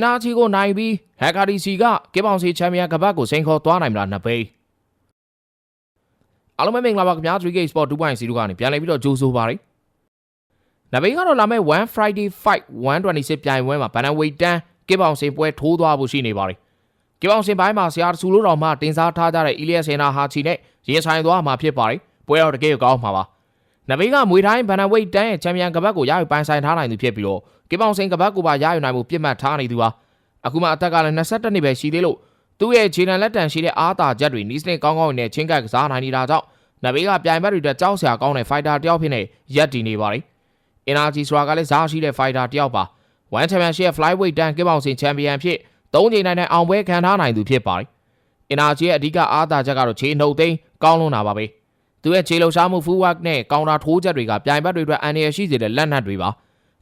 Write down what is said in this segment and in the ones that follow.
NRG ကိုနိုင်ပြီး HKDC ကကစ်ပေါင်စီချန်ပီယံကပတ်ကိုစိန်ခေါ်သွားနိုင်မလားနှစ်ပိတ်အားလုံးပဲမင်္ဂလာပါခင်ဗျာ 3K Sport 2.0တို့ကနေပြန်လည်ပြီးတော့ကြိုးဆိုပါရစေနဘေးကတော့လာမယ့်1 Friday Fight 126ပြိုင်ပွဲမှာဘန်နဝေတန်ကစ်ပေါင်စီပွဲထိုးသွားဖို့ရှိနေပါတယ်ကစ်ပေါင်စီပိုင်းမှာဆရာတဆူလို့တော်မှတင်စားထားကြတဲ့ Elias Sena Hachi နဲ့ရင်ဆိုင်သွားမှာဖြစ်ပါတယ်ပွဲတော့တကယ်ကောင်းမှာပါ နဘေးကမွေတိုင်းဘန်နဝေတန်ရဲ့ချန်ပီယံကပတ်ကိုရယူပိုင်ဆိုင်ထားနိုင်သူဖြစ်ပြီးတော့ကစ်ပေါင်စင်ကပတ်ကိုပါရယူနိုင်မှုပြစ်မှတ်ထားနေသူပါအခုမှအသက်ကလည်း22နှစ်ပဲရှိသေးလို့သူ့ရဲ့ခြေတံလက်တံရှိတဲ့အားသာချက်တွေနီးစနစ်ကောင်းကောင်းနဲ့ချင်းကပ်ကစားနိုင်နေတာကြောင့်နဘေးကပြိုင်ဘက်တွေတက်ကြောက်စရာကောင်းတဲ့ဖိုက်တာတယောက်ဖြစ်နေရက်တည်နေပါတယ် Energy ဆိုတာကလည်းဇာရှိတဲ့ fighter တယောက်ပါ One Championship Flyweight တန်ကစ်ပေါင်စင်ချန်ပီယံဖြစ်၃ချိန်နိုင်တဲ့အောင်ပွဲခံထားနိုင်သူဖြစ်ပါတယ် Energy ရဲ့အဓိကအားသာချက်ကတော့ခြေနှုတ်သိမ်းကောင်းလွန်းတာပါပဲ သူရဲ့ခြေလှုပ်ရှားမှု full work နဲ့ကောင်တာထိုးချက်တွေကပြိုင်ဘက်တွေအတွက်အန်ရရှိစေတဲ့လက်နက်တွေပါ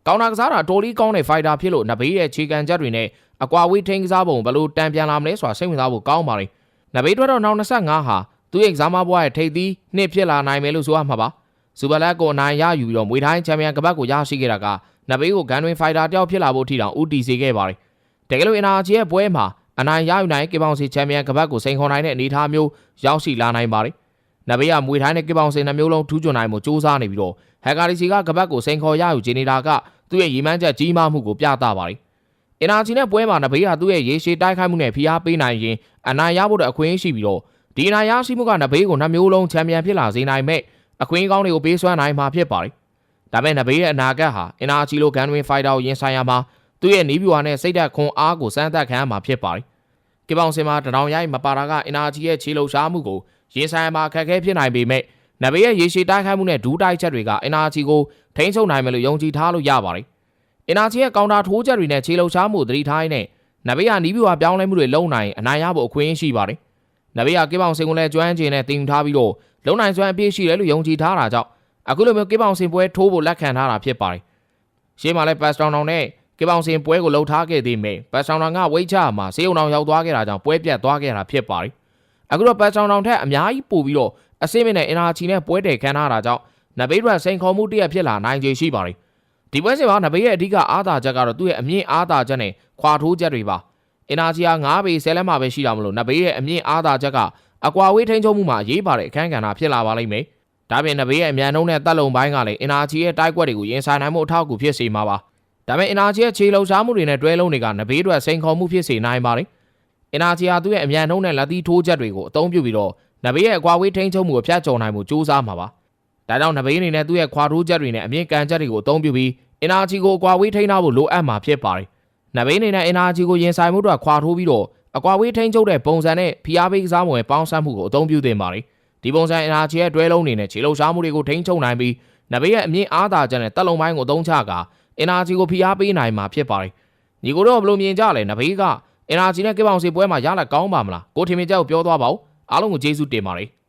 ကောင်တာကစားတာတော်လီကောင်းတဲ့ fighter ဖြစ်လို့နဘေးရဲ့ခြေကန်ချက်တွေနဲ့အကွာဝေးထိန်ကစားပုံဘယ်လိုတန်ပြန်လာမလဲဆိုတာစိတ်ဝင်စားဖို့ကောင်းပါတယ်နဘေးအတွက်တော့နောက်25ဟာသူ့ရဲ့ကစားမဘွားရဲ့ထိပ်သီးနှစ်ဖြစ်လာနိုင်မယ်လို့ဆိုရမှာပါစူပါလက်ကိုအနိုင်ရယူပြီးတော့မွေထိုင်းချန်ပီယံကပတ်ကိုရရှိခဲ့တာကနဘေးကိုဂန်တွင်ဖိုက်တာတယောက်ဖြစ်လာဖို့ထိတောင်ဦးတည်စေခဲ့ပါတယ်တကယ်လို့အင်နာဂျီရဲ့ပွဲမှာအနိုင်ရယူနိုင်ကေပေါင်စီချန်ပီယံကပတ်ကိုစိန်ခေါ်နိုင်တဲ့အနေအထားမျိုးရောက်ရှိလာနိုင်ပါတယ် နဘေးကမွေထိုင်းနဲ့ကေပေါင်စီနှမျိုးလုံးထူးချွန်နိုင်မှုစူးစမ်းနေပြီးတော့ဟက်ကာဒီစီကကပတ်ကိုစိန်ခေါ်ရယူခြင်းနေတာကသူ့ရဲ့ရီမန်းချက်ကြီးမားမှုကိုပြသပါတယ်အင်နာဂျီနဲ့ပွဲမှာနဘေးကသူ့ရဲ့ရေရှည်တိုက်ခိုက်မှုနဲ့ဖိအားပေးနိုင်ရင်အနိုင်ရဖို့အခွင့်အရေးရှိပြီးတော့ဒီအနိုင်ရရှိမှုကနဘေးကိုနှမျိုးလုံးချန်ပီယံဖြစ်လာစေနိုင်မဲ့အခွင့်အကောင်းတွေကိုပေးစွမ်းနိုင်မှာဖြစ်ပါတယ်။ဒါပေမဲ့နဘေးရဲ့အနာဂတ်ဟာအင်နာဂျီလိုဂန်ဝင်ဖိုက်တာကိုရင်ဆိုင်ရမှာသူ့ရဲ့နီးဗျူဟာနဲ့စိတ်ဓာတ်ခွန်အားကိုစမ်းသပ်ခံရမှာဖြစ်ပါတယ်။ကေပောင်စင်မှာတရောင်ရိုက်မပါတာကအင်နာဂျီရဲ့ခြေလှုပ်ရှားမှုကို ရင်ဆိုင်ရမှာအခက်အခဲဖြစ်နိုင်ပေမဲ့နဘေးရဲ့ရေရှည်တိုက်ခိုက်မှုနဲ့ဒူးတိုက်ချက်တွေကအင်နာဂျီကိုထိန်းချုပ်နိုင်မယ်လို့ယုံကြည်ထားလို့ရပါတယ်။အင်နာဂျီရဲ့ကောင်တာထိုးချက်တွေနဲ့ခြေလှုပ်ရှားမှုသတိထားရင်းနဲ့နဘေးကနီးဗျူဟာပြောင်းလဲမှုတွေလုပ်နိုင်အနိုင်ရဖို့အခွင့်အရေးရှိပါတယ်။နဘေးကကေပောင်စင်ကိုလည်းကျွမ်းကျင်နဲ့တင်ထားပြီးတော့လုံနိုင်စွမ်းအပြည့်ရှိတယ်လို့ယုံကြည်ထားတာကြောင့်အခုလိုမျိုးကေပောင်စင်ပွဲထိုးဖို့လက်ခံထားတာဖြစ်ပါတယ်။ရှေ့မှာလည်းပတ်စတောင်တောင်နဲ့ကေပောင်စင်ပွဲကိုလှုပ်ထားခဲ့သေးမယ်။ပတ်စတောင်တောင်ကဝိတ်ချမှာစေုံတောင်ရောက်သွားခဲ့တာကြောင့်ပွဲပြတ်သွားခဲ့တာဖြစ်ပါတယ်။ အခုတော့ပတ်စတောင်တောင်ထက်အများကြီးပို့ပြီးတော့အစင်းမနဲ့အင်နာချီနဲ့ပွဲတယ်ခံထားတာကြောင့်နဘေးရစိန်ခေါ်မှုတရက်ဖြစ်လာနိုင်ခြေရှိပါတယ်။ဒီပွဲစဉ်မှာနဘေးရဲ့အဓိကအားသာချက်ကတော့သူ့ရဲ့အမြင့်အားသာချက်နဲ့ခွာထိုးချက်တွေပါ။အင်နာချီက9ပေ10လက်မှာပဲရှိတာမလို့နဘေးရဲ့အမြင့်အားသာချက်ကအကွာဝေးထိန်ချုံမှုမှာအရေးပါတဲ့အခန်းကဏ္ဍဖြစ်လာပါလိမ့်မယ်။ဒါပြင်နဘေးရဲ့အမြန်နှုံးနဲ့တက်လုံပိုင်းကလည်းအင်နာချီရဲ့တိုက်ကွက်တွေကိုရင်ဆိုင်နိုင်မှုအထောက်အကူဖြစ်စေမှာပါ။ဒါပေမဲ့အင်နာချီရဲ့ခြေလှုပ်ရှားမှုတွေနဲ့တွဲလုံးတွေကနဘေးတွေစိန်ခေါ်မှုဖြစ်စေနိုင်ပါတယ်။ အင်နာချီဟာသူ့ရဲ့အမြန်နှုံးနဲ့လက်သီးထိုးချက်တွေကိုအသုံးပြုပြီးတော့နဘေးရဲ့အကွာဝေးထိန်ချုံမှုကိုဖျက်ကျော်နိုင်မှုစူးစမ်းမှာပါ။ဒါကြောင့်နဘေးအနေနဲ့သူ့ရဲ့ခွာထိုးချက်တွေနဲ့အမြင့်ကန်ချက်တွေကိုအသုံးပြုပြီးအင်နာချီကိုအကွာဝေးထိန်ထားဖို့လိုအပ်မှာဖြစ်ပါတယ်။နဘေးအနေနဲ့အင်နာချီကိုရင်ဆိုင်မှုတွေခွာထိုးပြီးတော့အကွာဝေးထိန်ချုပ်တဲ့ပုံစံနဲ့ဖိအားပေးကစားမှုရဲ့ပေါင်းစပ်မှုကိုအသုံးပြုသင့်ပါတယ်။ဒီပုံစံအင်အားချီရဲ့တွဲလုံးနေနဲ့ခြေလှုပ်ရှားမှုတွေကိုထိန်းချုပ်နိုင်ပြီးနဘေးရဲ့အမြင့်အားသာချက်နဲ့တက်လုံပိုင်းကိုအသုံးချကာအင်အားချီကိုဖိအားပေးနိုင်မှာဖြစ်ပါတယ်။ညီကိုတို့ဘယ်လိုမြင်ကြလဲနဘေးက အင်အားချီနဲ့ကေပောင်စီပွဲမှာရလာကောင်းပါမလား။ကိုထင်မြင်ချက်ကိုပြောသွားပါဦး။အားလုံးကိုကျေးဇူးတင်ပါတယ်။